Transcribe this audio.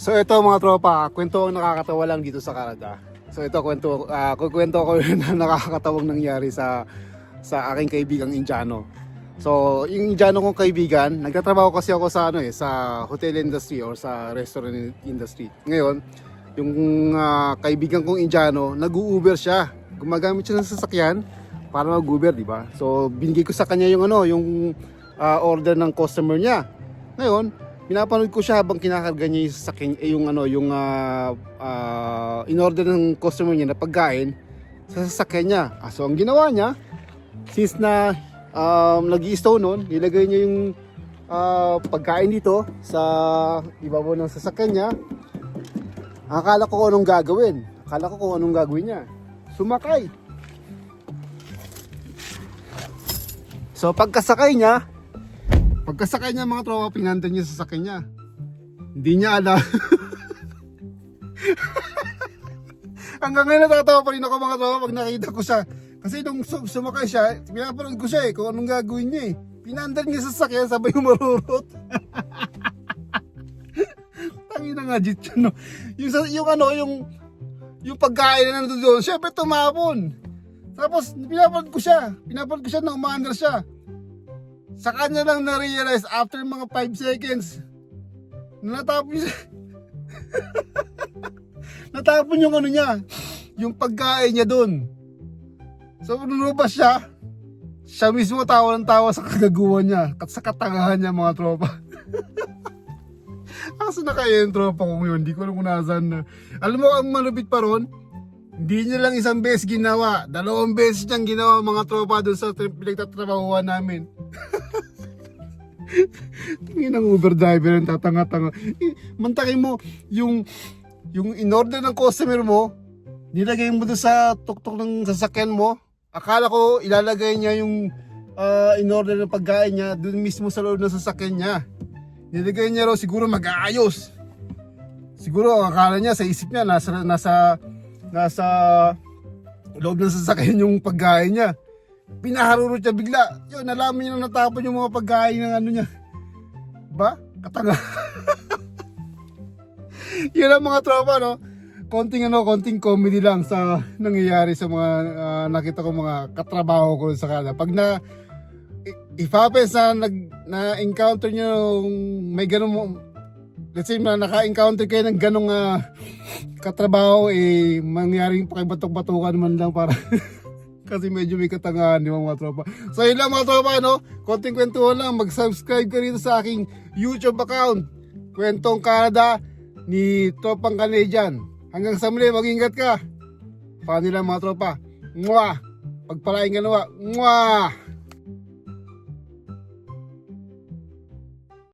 So ito mga tropa, kwento ang nakakatawa lang dito sa Canada. So ito kwento, uh, kukwento ko na nakakatawang nangyari sa sa aking kaibigang Indiano. So yung Indiano kong kaibigan, nagtatrabaho kasi ako sa ano eh, sa hotel industry or sa restaurant industry. Ngayon, yung ah, kaibigan kong Indiano, nag-Uber siya. Gumagamit siya ng sasakyan para mag-Uber, di ba? So binigay ko sa kanya yung ano, yung ah, order ng customer niya. Ngayon, pinapanood ko siya habang kinakarga niya yung sasakyan, eh, yung ano, yung ah, ah, in-order ng customer niya na pagkain sa sasakyan niya. Ah, so ang ginawa niya, since na um, nag stow nun, nilagay niya yung ah, pagkain dito sa ibabaw ng sasakyan niya. Akala ko kung anong gagawin. Akala ko kung anong gagawin niya. Sumakay. So pagkasakay niya, pagkasakay niya mga tropa, pinandan niya sa sasakyan niya. Hindi niya alam. Hanggang ngayon natatawa pa rin ako mga tropa pag nakita ko siya. Kasi nung sum- sumakay siya, pinapanood ko siya eh kung anong gagawin niya eh. Pinandan niya sa sasakyan, sabay marurot. Tangin na nga jit no? Yung, yung ano, yung yung pagkain na nandun doon, syempre tumapon. Tapos pinapanood ko siya, pinapanood ko siya na umaandar siya. Sa kanya lang na-realize after mga 5 seconds, na natapon siya. natapon yung ano niya, yung pagkain niya doon. So, lumabas siya. Siya mismo tawa ng tawa sa kagaguhan niya. At sa katangahan niya mga tropa. Asa na kaya yung tropa ko ngayon? Hindi ko alam kung nasaan na. Alam mo, ang malupit pa ron, hindi niya lang isang beses ginawa. Dalawang beses niyang ginawa mga tropa doon sa pinagtatrabahuan namin. Tingin ng Uber driver ang tatanga-tanga. Mantakin mo, yung, yung in-order ng customer mo, nilagay mo doon sa tuktok ng sasakyan mo. Akala ko ilalagay niya yung ah, in-order ng pagkain niya doon mismo sa loob ng sasakyan niya. Nilagay niya raw siguro mag-aayos. Siguro ang akala niya sa isip niya nasa nasa nasa loob ng sasakyan yung pagkain niya. Pinaharurot niya bigla. Yun, nalaman niya na natapon yung mga pagkain ng ano niya. Ba? Katanga. Yun ang mga tropa, no? Konting ano, konting comedy lang sa nangyayari sa mga ah, nakita ko mga katrabaho ko sa Canada. Pag na if happens na nag na encounter yung may ganun mo let's say na naka-encounter kayo ng ganong ah, katrabaho eh mangyaring pakibatok-batukan man lang para kasi medyo may katangahan di ba mga tropa? So yun lang mga tropa no? Konting kwentuhan lang. Mag-subscribe ka rito sa aking YouTube account. Kwentong Canada ni Tropang Canadian. Hanggang sa muli mag-ingat ka. Paano lang mga tropa. Mwah! pagpalain ka nawa. Mwah!